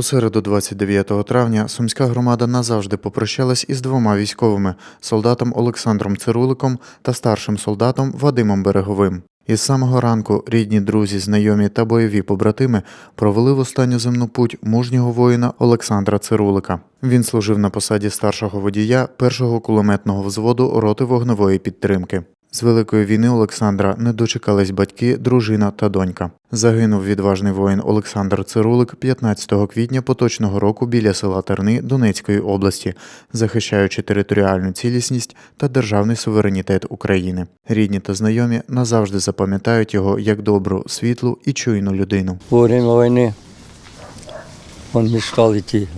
У середу, 29 травня, сумська громада назавжди попрощалась із двома військовими солдатом Олександром Цируликом та старшим солдатом Вадимом Береговим. Із самого ранку рідні, друзі, знайомі та бойові побратими провели в останню земну путь мужнього воїна Олександра Цирулика. Він служив на посаді старшого водія першого кулеметного взводу роти вогневої підтримки. З великої війни Олександра не дочекались батьки, дружина та донька. Загинув відважний воїн Олександр Цирулик 15 квітня поточного року біля села Терни Донецької області, захищаючи територіальну цілісність та державний суверенітет України. Рідні та знайомі назавжди запам'ятають його як добру, світлу і чуйну людину. Во время войны он мечтал идти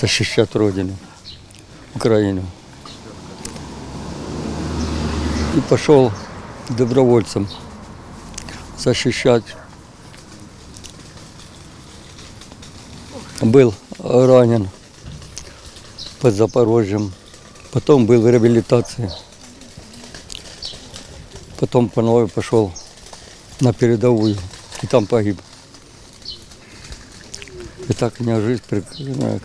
защищать Родину, Украину. И пошел добровольцем защищать. Был ранен под Запорожьем, потом был в реабилитации. Потом по новой пошел на передовую и там погиб. И так у меня жизнь, прекрасная,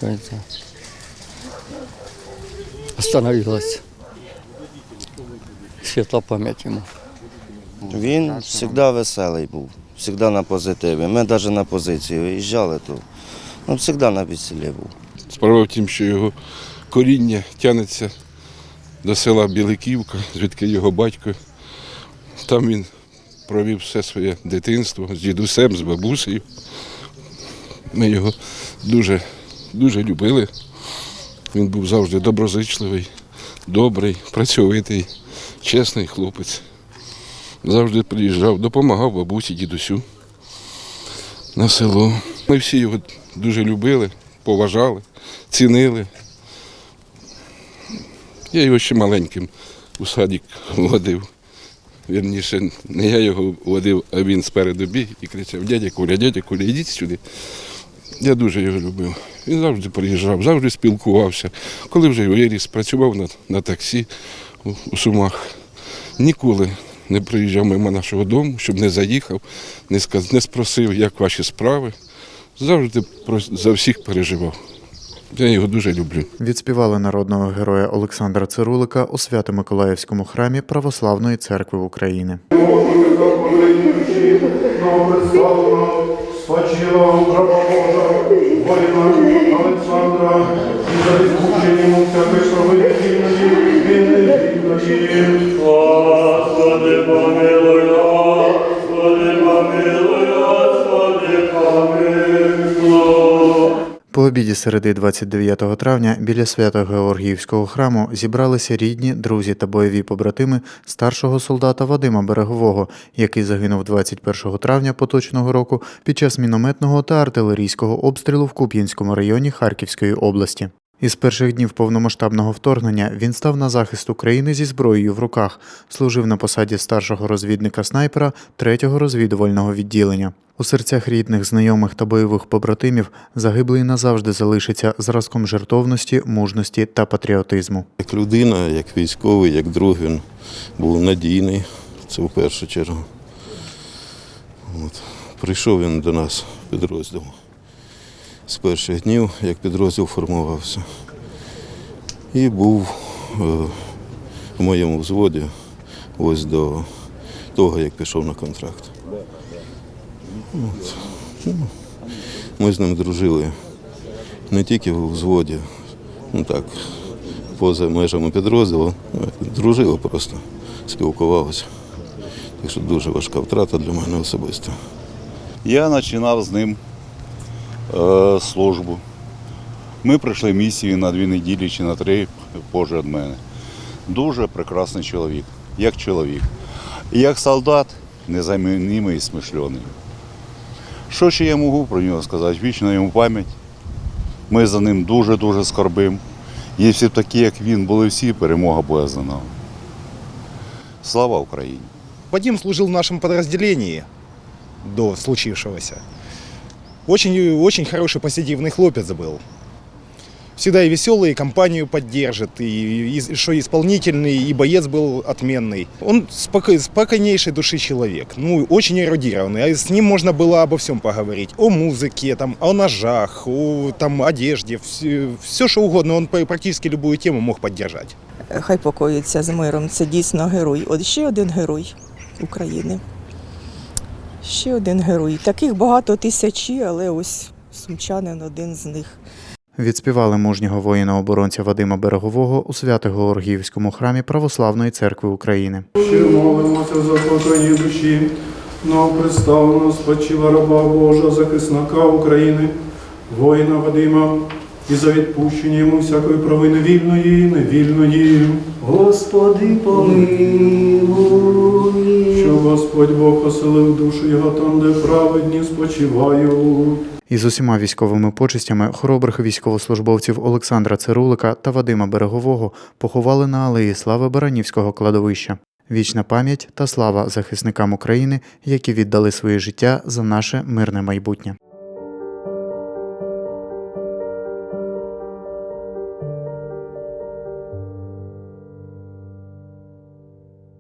остановилась. Светла память ему. Він завжди веселий був, завжди на позитиві. Ми навіть на позиції виїжджали, то ну, завжди на веселі був. Справа в тім, що його коріння тягнеться до села Біликівка, звідки його батько. Там він провів все своє дитинство з дідусем, з бабусею. Ми його дуже, дуже любили. Він був завжди доброзичливий, добрий, працьовитий, чесний хлопець. Завжди приїжджав, допомагав бабусі, дідусю на село. Ми всі його дуже любили, поважали, цінили. Я його ще маленьким у садик водив. Вірніше, не я його водив, а він спереду біг і кричав: дядя Коля, дядя Коля, йдіть сюди. Я дуже його любив. Він завжди приїжджав, завжди спілкувався. Коли вже виріс, працював на, на таксі у, Сумах. Ніколи не приїжджав мимо нашого дому, щоб не заїхав, не, сказ, не спросив, як ваші справи. Завжди про, за всіх переживав. Я його дуже люблю. Відспівали народного героя Олександра Цирулика у Свято-Миколаївському храмі Православної церкви України. Спочила управа Божа, воїна Олександра, і за відпущенням всякої справедливої, По обіді середи 29 травня біля Свято-Георгіївського храму зібралися рідні, друзі та бойові побратими старшого солдата Вадима Берегового, який загинув 21 травня поточного року під час мінометного та артилерійського обстрілу в Куп'янському районі Харківської області. Із перших днів повномасштабного вторгнення він став на захист України зі зброєю в руках, служив на посаді старшого розвідника снайпера 3-го розвідувального відділення. У серцях рідних, знайомих та бойових побратимів загиблий назавжди залишиться зразком жертовності, мужності та патріотизму. Як людина, як військовий, як друг він був надійний, це в першу чергу. От. Прийшов він до нас в підрозділ з перших днів, як підрозділ формувався. І був е, в моєму взводі ось до того, як пішов на контракт. От. Ну, Ми з ним дружили не тільки в взводі, ну так, поза межами підрозділу, ну, дружили просто, спілкувалися. Так що дуже важка втрата для мене особисто. Я починав з ним службу. Ми пройшли місію на дві неділі чи на три позже від мене. Дуже прекрасний чоловік, як чоловік. І як солдат незамінний і смишлений. Що ще я можу про нього сказати? Вічна йому пам'ять. Ми за ним дуже-дуже скорбимо. Якщо б такі, як він, були всі, перемога буде за нами. Слава Україні! Вадим служил в нашем подразделении до случившегося. Очень, очень хороший позитивный хлопец был. всегда и веселый, и компанию поддержит, и, и что исполнительный, и боец был отменный. Он споко- спокойнейшей души человек, ну, очень эрудированный. А с ним можно было обо всем поговорить. О музыке, там, о ножах, о там, одежде, все, все что угодно. Он по- практически любую тему мог поддержать. Хай покоїться з миром. Це дійсно герой. От ще один герой України. Ще один герой. Таких багато тисячі, але ось сумчанин один з них. Відспівали мужнього воїна-оборонця Вадима Берегового у Свято-Георгіївському храмі Православної церкви України. Ще молимося за спокійні душі, новопредставленого спочила раба Божа, захисника України, воїна Вадима, і за відпущення йому всякої провини вільної і невільної. Господи, помилуй. Господь Бог оселив душу його там, де праведні спочивають. Із усіма військовими почестями хоробрих військовослужбовців Олександра Цирулика та Вадима Берегового поховали на алеї слави Баранівського кладовища. Вічна пам'ять та слава захисникам України, які віддали своє життя за наше мирне майбутнє.